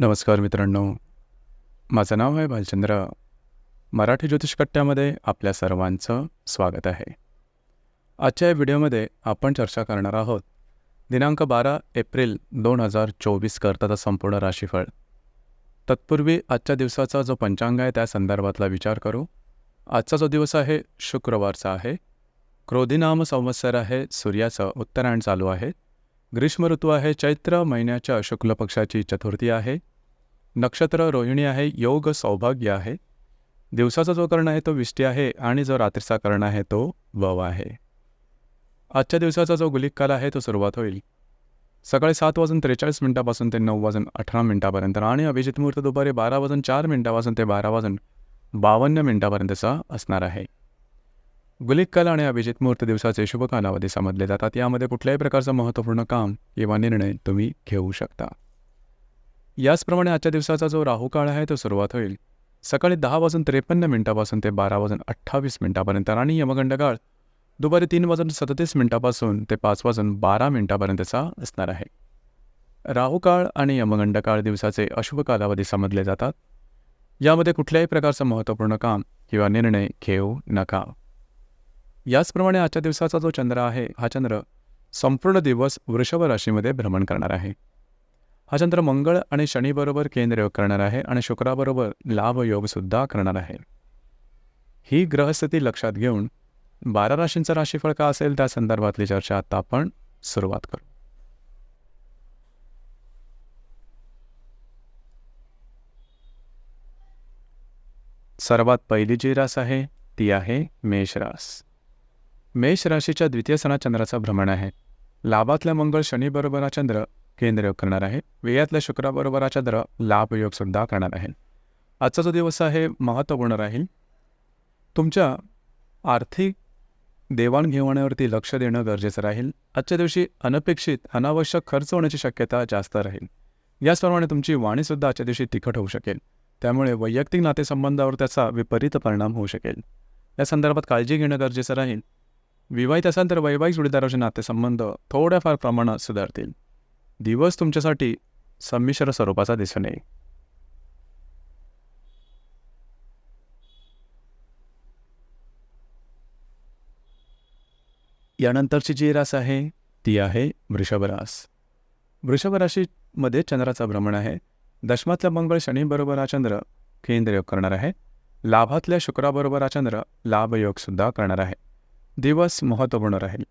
नमस्कार मित्रांनो. माझं नाव आहे भालचंद्र. मराठी ज्योतिषकट्ट्यामध्ये आपल्या सर्वांचं स्वागत आहे. आजच्या या व्हिडिओमध्ये आपण चर्चा करणार आहोत दिनांक बारा एप्रिल दोन हजार चोवीस करताचा संपूर्ण राशीफळ. तत्पूर्वी आजच्या दिवसाचा जो पंचांग आहे त्या संदर्भातला विचार करू. आजचा जो दिवस आहे शुक्रवारचा आहे. क्रोधिनाम संवत्सर आहे सूर्याचं उत्तरायण चालू आहे. ग्रीष्म ऋतू आहे चैत्र महिन्याच्या शुक्ल पक्षाची चतुर्थी आहे नक्षत्र रोहिणी आहे योग सौभाग्य आहे दिवसाचा जो कर्ण आहे तो विष्टी आहे आणि जो रात्रीचा कर्ण आहे तो वव आहे. आजच्या दिवसाचा जो गुलिक काल आहे तो सुरुवात होईल. सकाळी सात वाजून त्रेचाळीस मिनिटापासून ते नऊ वाजून अठरा मिनिटापर्यंत आणि अभिजित मुहूर्त दुपारी बारा वाजून चार मिनिटापासून ते बारा वाजून बावन्न मिनिटापर्यंतचा असणार आहे. गुलिक आणि अभिजित मुहूर्त दिवसाचे शुभ कालावधी समजले जातात. यामध्ये कुठल्याही प्रकारचं महत्त्वपूर्ण काम किंवा निर्णय तुम्ही घेऊ शकता. याचप्रमाणे आजच्या दिवसाचा जो राहू काळ आहे तो सुरुवात होईल. सकाळी दहा वाजून त्रेपन्न मिनिटापासून ते बारा वाजून अठ्ठावीस मिनिटापर्यंत आणि यमगंड काळ दुपारी तीन वाजून सदतीस मिनिटापासून ते पाच वाजून बारा मिनिटापर्यंतचा असणार आहे. राहू काळ आणि यमगंड काळ दिवसाचे अशुभ कालावधी समजले जातात. यामध्ये कुठल्याही प्रकारचं महत्त्वपूर्ण काम किंवा निर्णय घेऊ नका. याचप्रमाणे आजच्या दिवसाचा जो चंद्र आहे हा चंद्र संपूर्ण दिवस वृषभ राशीमध्ये भ्रमण करणार आहे. हा चंद्र मंगळ आणि शनीबरोबर केंद्रयोग करणार आहे आणि शुक्राबरोबर लाभ योगसुद्धा करणार आहे. ही ग्रहस्थिती लक्षात घेऊन बारा राशींचं राशीफळ का असेल त्या संदर्भातली चर्चा आता आपण सुरुवात करू. सर्वात पहिली जी रास आहे ती आहे मेषरास मेष राशीच्या द्वितीय सणाचंद्राचं भ्रमण आहे. लाभातल्या मंगळ शनीबरोबर हा चंद्र केंद्रयोग करणार आहे. व्ययातल्या शुक्राबरोबर हा चंद्र लाभयोगसुद्धा करणार आहे. आजचा जो दिवस आहे महत्त्वपूर्ण राहील. तुमच्या आर्थिक देवाणघेवाणावरती लक्ष देणं गरजेचं राहील. आजच्या दिवशी अनपेक्षित अनावश्यक खर्च होण्याची शक्यता जास्त राहील. याचप्रमाणे तुमची वाणीसुद्धा आजच्या दिवशी तिखट होऊ शकेल. त्यामुळे वैयक्तिक नातेसंबंधावर त्याचा विपरीत परिणाम होऊ शकेल. या संदर्भात काळजी घेणं गरजेचं राहील. विवाहित असाल तर वैवाहिक जोडीदाराचे नातेसंबंध थोड्याफार प्रमाणात सुधारतील. दिवस तुमच्यासाठी संमिश्र स्वरूपाचा दिसून येईल. यानंतरची जी रास आहे ती आहे वृषभरास वृषभ राशीमध्ये चंद्राचा भ्रमण आहे. दशमातल्या मंगळ शनीबरोबर हा चंद्र केंद्रयोग करणार आहे. लाभातल्या शुक्राबरोबर हा चंद्र लाभयोगसुद्धा करणार आहे. दिवस महत्त्वपूर्ण राहील.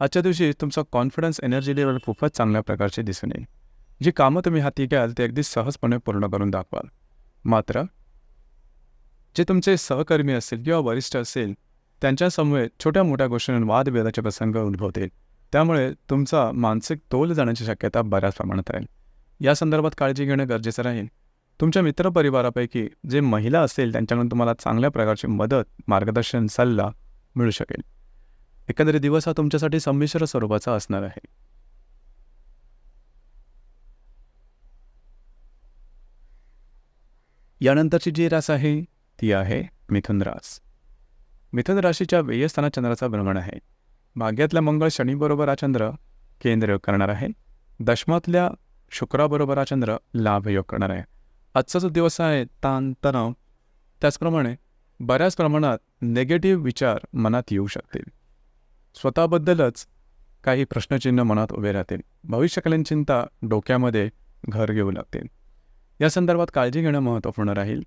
आजच्या दिवशी तुमचा कॉन्फिडन्स एनर्जी लेवल खूपच चांगल्या प्रकारचे दिसून येईल. जी कामं तुम्ही हाती घ्याल ते अगदी सहजपणे पूर्ण करून दाखवाल. मात्र जे तुमचे सहकर्मी असतील किंवा वरिष्ठ असेल त्यांच्यासमोर छोट्या मोठ्या गोष्टींवर वादभेदाचे प्रसंग उद्भवतील. त्यामुळे तुमचा मानसिक तोल जाण्याची शक्यता बऱ्याच प्रमाणात राहील. या संदर्भात काळजी घेणं गरजेचं राहील. तुमच्या मित्रपरिवारापैकी जे महिला असेल त्यांच्याकडून तुम्हाला चांगल्या प्रकारची मदत मार्गदर्शन सल्ला मिळू शकेल. एकंदरीत दिवस हा तुमच्यासाठी संमिश्र स्वरूपाचा असणार आहे. यानंतरची जी रास आहे ती आहे मिथुन रास. मिथुन राशीच्या व्ययस्थानात चंद्राचा भ्रमण आहे. भाग्यातल्या मंगळ शनीबरोबर हा चंद्र केंद्रयोग करणार आहे. दशमातल्या शुक्राबरोबर हा चंद्र लाभयोग करणार आहे. आजचा जो दिवस आहे ताण तणाव त्याचप्रमाणे बऱ्याच प्रमाणात नेगेटिव्ह विचार मनात येऊ शकतील. स्वतःबद्दलच काही प्रश्नचिन्ह मनात उभे राहतील. भविष्यकालीन चिंता डोक्यामध्ये घर घेऊ लागतील. या संदर्भात काळजी घेणं महत्त्वपूर्ण राहील.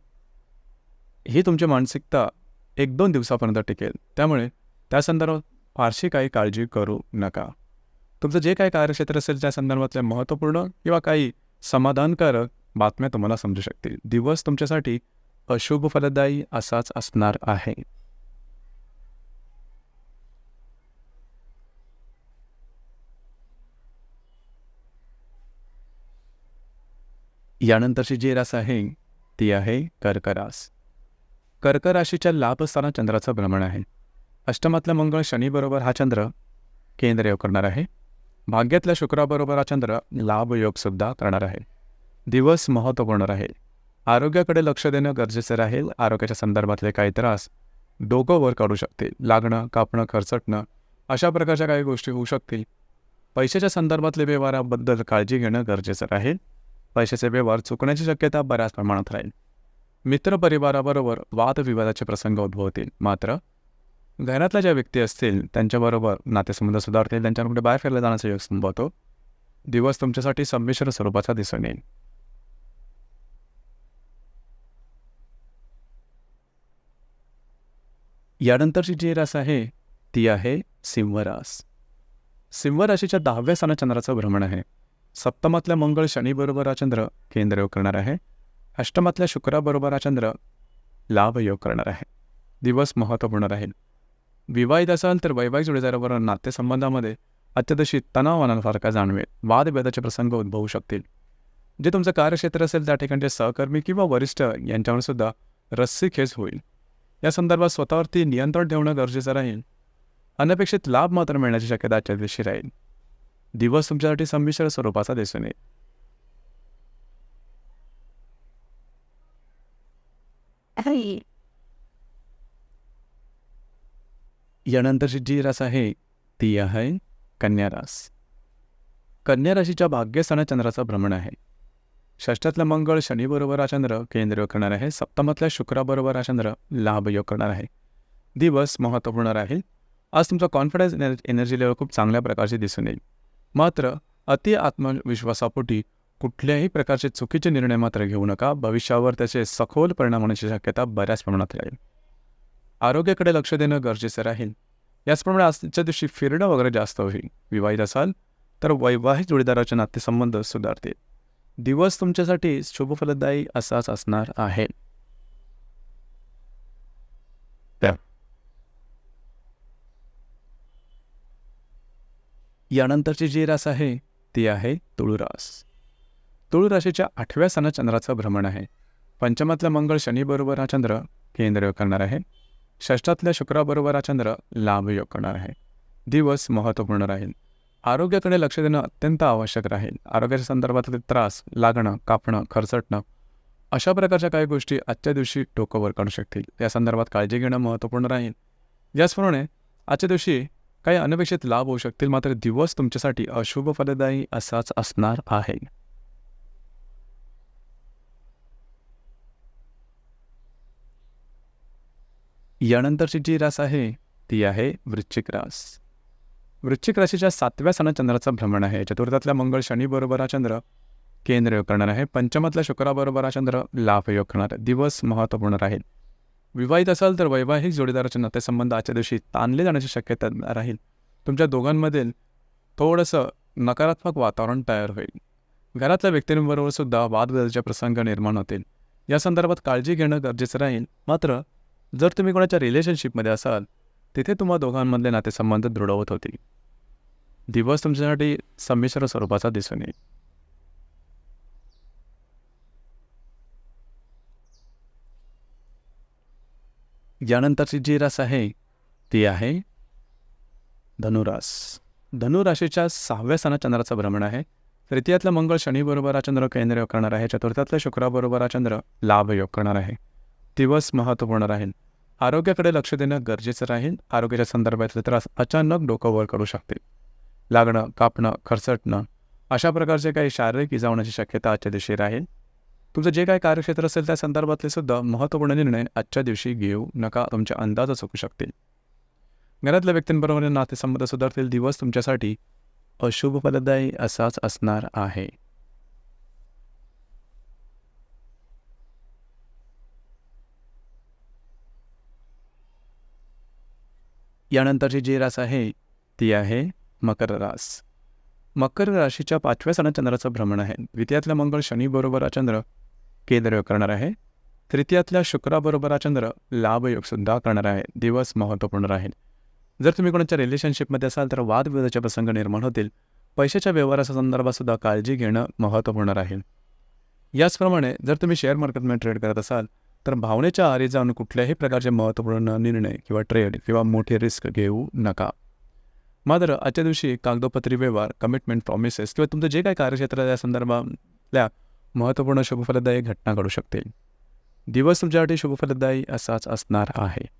ही तुमची मानसिकता एक दोन दिवसापर्यंत टिकेल. त्यामुळे त्या संदर्भात फारशी काही काळजी करू नका. तुमचं जे काही कार्यक्षेत्र असेल त्या संदर्भातल्या महत्त्वपूर्ण किंवा काही समाधानकारक बातम्या तुम्हाला समजू शकतील. दिवस तुमच्यासाठी अशुभ फलदायी असाच असणार आहे. यानंतरची जी रास आहे ती आहे कर्करास. कर्क राशीच्या असताना चंद्राचं भ्रमण आहे. अष्टमातला मंगळ शनीबरोबर हा चंद्र केंद्रयोग करणार आहे. भाग्यातल्या शुक्राबरोबर हा चंद्र लाभयोगसुद्धा करणार आहे. दिवस महत्त्वपूर्ण राहील. आरोग्याकडे लक्ष देणं गरजेचं राहील. आरोग्याच्या संदर्भातले काही त्रास डोकं वर काढू शकतील. लागणं कापणं खरचटणं अशा प्रकारच्या काही गोष्टी होऊ शकतील. पैशाच्या संदर्भातले व्यवहाराबद्दल काळजी घेणं गरजेचं राहील. पैशाचे व्यवहार चुकण्याची शक्यता बऱ्याच प्रमाणात राहील. मित्रपरिवाराबरोबर वादविवादाचे प्रसंग उद्भवतील. मात्र घरातल्या ज्या व्यक्ती असतील त्यांच्याबरोबर नातेसंबंध सुधारतील त्यांच्याकडे बाहेर फिरला जाण्याचा योग संभवतो दिवस तुमच्यासाठी संमिश्र स्वरूपाचा दिसून येईल. यानंतरची जी रास आहे ती आहे सिंहरास. सिंह राशीच्या दहाव्या स्थानात चंद्राचं भ्रमण आहे. सप्तमातल्या मंगळ शनीबरोबर हा चंद्र केंद्र योग करणार आहे. अष्टमातल्या शुक्राबरोबर हा चंद्र लाभ योग करणार आहे. दिवस महत्त्वपूर्ण राहील. विवाहित असाल तर वैवाहिक जोडीदाराबरोबर नातेसंबंधामध्ये अत्यदशी तणाव आणासारखा जाणवेल. वादभेदाचे प्रसंग उद्भवू शकतील. जे तुमचं कार्यक्षेत्र असेल त्या ठिकाणचे सहकर्मी किंवा वरिष्ठ यांच्यावर सुद्धा रस्सी खेच होईल. या संदर्भात स्वतःवरती नियंत्रण ठेवणं गरजेचं राहील. अनपेक्षित लाभ मात्र मिळण्याची शक्यता आजच्या दिवशी राहील. दिवस तुमच्यासाठी संमिश्र स्वरूपाचा दिसून येईल. यानंतरची जी रास आहे ती आहे कन्या रास. कन्या राशीच्या भाग्यस्थानात चंद्राचं भ्रमण आहे. षष्ठातला मंगळ शनीबरोबर हा चंद्र केंद्र योग करणार आहे सप्तमातल्या शुक्राबरोबर हा चंद्र लाभ योग करणार आहे. दिवस महत्त्वपूर्ण राहील. आज तुमचा कॉन्फिडन्स एनर्जी लेवल खूप चांगल्या प्रकारचे दिसून येईल. मात्र अति आत्मविश्वासापोटी कुठल्याही प्रकारचे चुकीचे निर्णय मात्र घेऊ नका. भविष्यावर त्याचे सखोल परिणाम होण्याची शक्यता बऱ्याच प्रमाणात राहील. आरोग्याकडे लक्ष देणं गरजेचं राहील. याचप्रमाणे आजच्या दिवशी फिरणं वगैरे जास्त होईल. विवाहित असाल तर वैवाहिक जोडीदाराचे नातेसंबंध सुधारतील. दिवस तुमच्यासाठी शुभफलदायी असाच असणार आहे. यानंतरची जी रास आहे ती आहे तुळुरास. तुळुराशीच्या आठव्या सणा चंद्राचं भ्रमण आहे. पंचमातला मंगळ शनीबरोबर हा चंद्र केंद्रयोग करणार आहे. षष्ठातल्या शुक्राबरोबर हा चंद्र लाभयोग करणार आहे. दिवस महत्त्वपूर्ण राहील. आरोग्याकडे लक्ष देणं अत्यंत आवश्यक राहील. आरोग्याच्या संदर्भातले त्रास लागणं कापणं खरचटणं अशा प्रकारच्या काही गोष्टी आजच्या दिवशी टोकंवर करू शकतील. या संदर्भात काळजी घेणं महत्त्वपूर्ण राहील. याचप्रमाणे आजच्या दिवशी काही अनपेक्षित लाभ होऊ शकतील मात्र दिवस तुमच्यासाठी अशुभ फलदायी असाच असणार आहे. यानंतरची जी रास आहे ती आहे वृश्चिक रास. वृश्चिक राशीच्या सातव्या सणा चंद्राचा भ्रमण आहे. चतुर्थातल्या मंगळ शनीबरोबर हा चंद्र केंद्रयोग करणार आहे. पंचमातल्या शुक्राबरोबर हा चंद्र लाभयोग करणार. दिवस महत्त्वपूर्ण राहील. विवाहित असाल तर वैवाहिक जोडीदाराचे नातेसंबंध आजच्या दिवशी ताणले जाण्याची शक्यता राहील. तुमच्या दोघांमधील थोडंसं नकारात्मक वातावरण तयार होईल. घरातल्या व्यक्तींबरोबर सुद्धा वादविवादाचे प्रसंग निर्माण होतील. या संदर्भात काळजी घेणं गरजेचं राहील. मात्र जर तुम्ही कोणाच्या रिलेशनशिपमध्ये असाल तिथे तुम्हा दोघांमधले नातेसंबंध दृढवत होतील. दिवस तुमच्यासाठी संमिश्र स्वरूपाचा दिसून येईल. यानंतरची जी रास आहे ती आहे धनुरास. धनुराशीच्या सहाव्या स्थानात चंद्राचं भ्रमण आहे. तृतीयातलं मंगळ शनीबरोबर हा चंद्र केंद्र योग करणार आहे. चतुर्थातल्या शुक्राबरोबर हा चंद्र लाभ योग करणार आहे. दिवस महत्त्वपूर्ण राहील. आरोग्याकडे लक्ष देणं गरजेचं राहील. आरोग्याच्या संदर्भातले त्रास अचानक डोकं वर करू शकतील. लागणं कापणं खरचटणं अशा प्रकारचे काही शारीरिक इजावण्याची शक्यता आजच्या दिवशी राहील. तुमचं जे काही कार्यक्षेत्र असेल त्या संदर्भातले सुद्धा महत्त्वपूर्ण निर्णय आजच्या दिवशी घेऊ नका तुमचे अंदाज चुकू शकतील. घरातल्या व्यक्तींबरोबर नातेसंबंध सुधारतील दिवस तुमच्यासाठी अशुभ फलदायी असाच असणार आहे. यानंतरची जी रास आहे ती आहे मकर रास. मकर राशीच्या पाचव्या सणात चंद्राचं भ्रमण आहे. द्वितीयातल्या मंगळ शनीबरोबर हा चंद्र केंद्र करणार आहे. तृतीयातल्या शुक्राबरोबर चंद्र लाभयोगसुद्धा करणार आहे. दिवस महत्त्वपूर्ण राहील. जर तुम्ही कोणाच्या रिलेशनशिपमध्ये असाल तर वादविवादाचे प्रसंग निर्माण होतील. पैशाच्या व्यवहाराच्या संदर्भातसुद्धा काळजी घेणं महत्त्वपूर्ण राहील. याचप्रमाणे जर तुम्ही शेअर मार्केटमध्ये ट्रेड करत असाल तर भावनेच्या आरी जाऊन कुठल्याही प्रकारचे महत्त्वपूर्ण निर्णय किंवा ट्रेड किंवा मोठे रिस्क घेऊ नका. मात्र आजच्या दिवशी कागदोपत्री व्यवहार कमिटमेंट प्रॉमिसेस किंवा तुमचं जे काही कार्यक्षेत्र या संदर्भातल्या महत्त्वपूर्ण शुभफलदायी घटना घडू शकतील. दिवस तुमच्यासाठी शुभफलदायी असाच असणार आहे.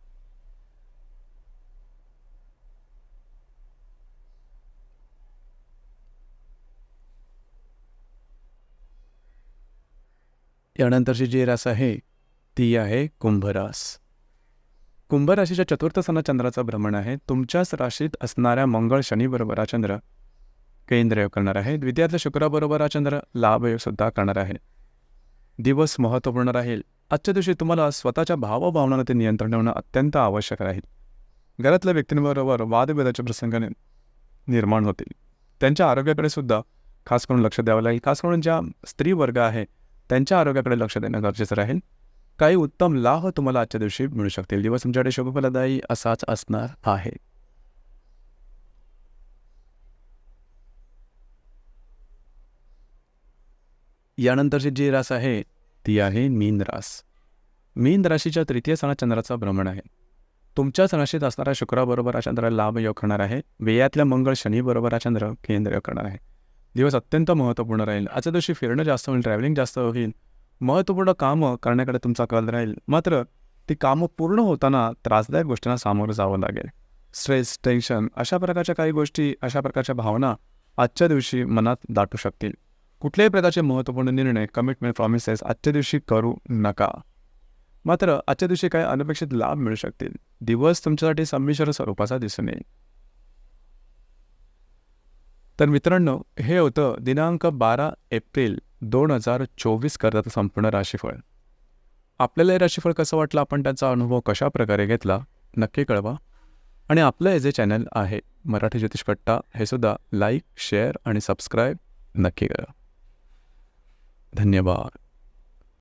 यानंतरची जी रास आहे ती आहे कुंभरास. कुंभ राशीच्या चतुर्थ सणात चंद्राचं भ्रमण आहे. तुमच्याच राशीत असणाऱ्या मंगळ शनीबरोबर बरोबर चंद्र केंद्रयोग करणार आहे. द्वितीयातल्या शुक्राबरोबर हा चंद्र लाभयोग सुद्धा करणार आहे. दिवस महत्त्वपूर्ण राहील. आजच्या दिवशी तुम्हाला स्वतःच्या भावभावनांना ते नियंत्रण ठेवणं अत्यंत आवश्यक राहील. घरातल्या व्यक्तींबरोबर वादविवादाचे प्रसंगाने निर्माण होतील. त्यांच्या आरोग्याकडे सुद्धा खास करून लक्ष द्यावं लागेल. खास करून ज्या स्त्री वर्ग आहे त्यांच्या आरोग्याकडे लक्ष देणं गरजेचं राहील. काही उत्तम लाभ तुम्हाला आजच्या दिवशी मिळू शकतील. दिवस तुमच्याकडे शुभफलदायी असाच असणार आहे. यानंतरची जी रास आहे ती आहे मीन रास. मीन राशीच्या तृतीय सणात चंद्राचा भ्रमण आहे. तुमच्याच राशीत असणाऱ्या शुक्राबरोबर हा चंद्र लाभ योग करणार आहे. वेयातल्या मंगळ शनीबरोबर हा चंद्र केंद्र योग करणार आहे. दिवस अत्यंत महत्त्वपूर्ण राहील. आजच्या दिवशी फिरणं जास्त होईल ट्रॅव्हलिंग जास्त होईल. महत्त्वपूर्ण कामं करण्याकडे तुमचा कल राहील. मात्र ती कामं पूर्ण होताना त्रासदायक गोष्टींना सामोरं जावं लागेल. स्ट्रेस टेन्शन अशा प्रकारच्या काही गोष्टी अशा प्रकारच्या भावना आजच्या दिवशी मनात दाटू शकतील. कुठल्याही प्रकारचे महत्त्वपूर्ण निर्णय कमिटमेंट प्रॉमिसेस आजच्या दिवशी करू नका. मात्र आजच्या दिवशी काही अनपेक्षित लाभ मिळू शकतील. दिवस तुमच्यासाठी संमिश्र स्वरूपाचा दिसून येईल. तर मित्रांनो हे होतं दिनांक बारा एप्रिल दोन हजार चोवीस करताचं संपूर्ण राशीफळ. आपल्याला हे राशीफळ कसं वाटलं? आपण त्याचा अनुभव कशा प्रकारे घेतला? नक्की कळवा. आणि आपलं हे जे चॅनल आहे मराठी ज्योतिष कट्टा हे सुद्धा लाईक शेअर आणि सबस्क्राईब नक्की करा. धन्यवाद.